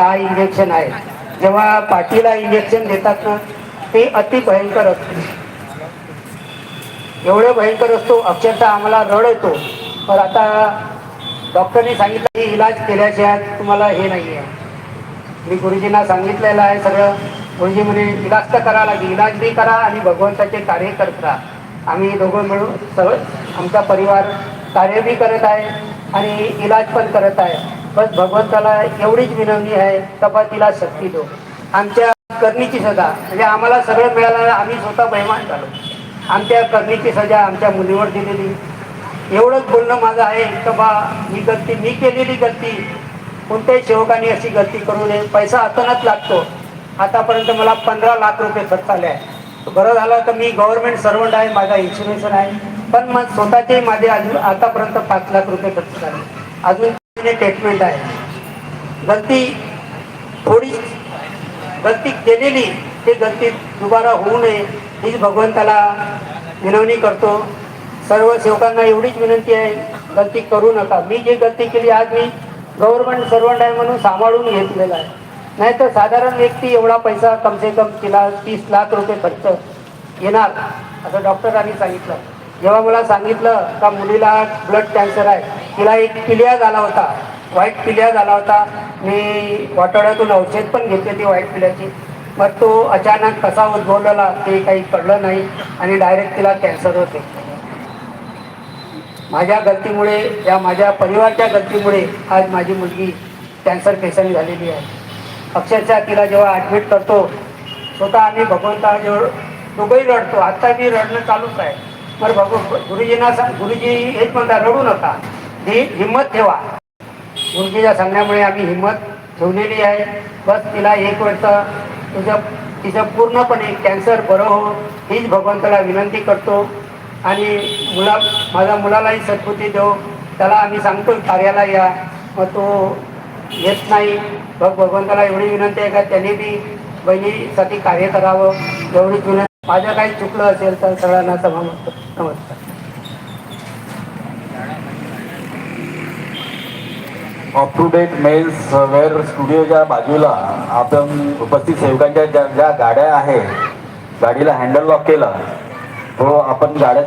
हा इंजेक्शन आहे. जेव्हा पाठीला इंजेक्शन देतात ना ते अति भयंकर असते. एवढं भयंकर असतो अक्षरशः आम्हाला रड येतो. पण आता डॉक्टरने सांगितलं की इलाज केल्याशिवाय तुम्हाला हे नाही आहे मी गुरुजींना सांगितलेलं आहे सगळं. गुरुजी म्हणे इलाज तर करा लागेल. इलाज बी करा आणि भगवंताचे कार्य करत राहा. आम्ही दोघं मिळून सगळं आमचा परिवार कार्य बी करत आहे आणि इलाज पण करत आहे. बस भगवंताला एवढीच विनवणी आहे तपा तिला शक्ती दो. आमच्या करणीची सजा म्हणजे आम्हाला सगळं मिळालं आम्ही स्वतः बहिमान झालो. आमच्या करणीची सजा आमच्या मुलीवर दिलेली. एवढंच बोलणं माझं आहे तर बा ही गलती मी केलेली गलती. कोणत्याही सेवकाने अशी गलती करू नये. पैसा अचानक लागतो. आतापर्यंत मला पंधरा लाख रुपये खर्च आले आहे बरं झालं तर मी गव्हर्नमेंट सर्वंट आहे माझा इन्शुरन्स आहे पण मग स्वतःचे माझे अजून आतापर्यंत पाच लाख रुपये खर्च झाले. अजून ट्रीटमेंट आहे. गलती थोडी गलती केलेली ते गलती दुबारा होऊ नये हीच भगवंताला विनवणी करतो. सर्व सेवकांना एवढीच विनंती आहे गलती करू नका. मी जी गलती केली आज मी गव्हर्नमेंट सर्वंट आहे म्हणून सांभाळून घेतलेला आहे. नाही तर साधारण व्यक्ती एवढा पैसा कमसे कम तिला तीस लाख रुपये खर्च येणार असं डॉक्टरांनी सांगितलं. जेव्हा मला सांगितलं का मुलीला ब्लड कॅन्सर आहे तिला एक पिलिया झाला होता. व्हाईट पिलिया झाला होता. मी वाटोड्यातून औषध पण घेतले ती व्हाईट पिल्याची. मग तो अचानक कसा उद्भवलेला ते काही कळलं नाही आणि डायरेक्ट तिला कॅन्सर होते. माझ्या गलतीमुळे या माझ्या परिवारच्या गलतीमुळे आज माझी मुलगी कॅन्सर पेशंट झालेली आहे. अक्षरशः तिला जेव्हा ॲडमिट करतो स्वतः आम्ही भगवंताजवळ दोघंही रडतो. आत्ता मी रडणं चालूच आहे. पण भगव गुरुजींना सांग गुरुजी हेच म्हणता रडू नका. ही हिंमत ठेवा. गुरुजीच्या सांगण्यामुळे आम्ही हिंमत ठेवलेली आहे. बस तिला एक वर्ष तुझं तिचं पूर्णपणे कॅन्सर बरं हो हीच भगवंताला विनंती करतो. आणि मुला माझ्या मुलालाही सद्बुद्धी देऊ त्याला आम्ही सांगतो कार्याला या मग तो येत नाही. बघ भगवंताला एवढी विनंती आहे का त्याने बी बहिणीसाठी कार्य करावं एवढीच विनंती. माझं काही चुकलं असेल तर सगळ्यांना सभा नमस्कार. Up to date males wear स्टुडिओच्या बाजूला आपण उपस्थित सेवकांच्या ज्या ज्या गाड्या आहेत गाडीला हँडल लॉक केला तो आपण गाड्या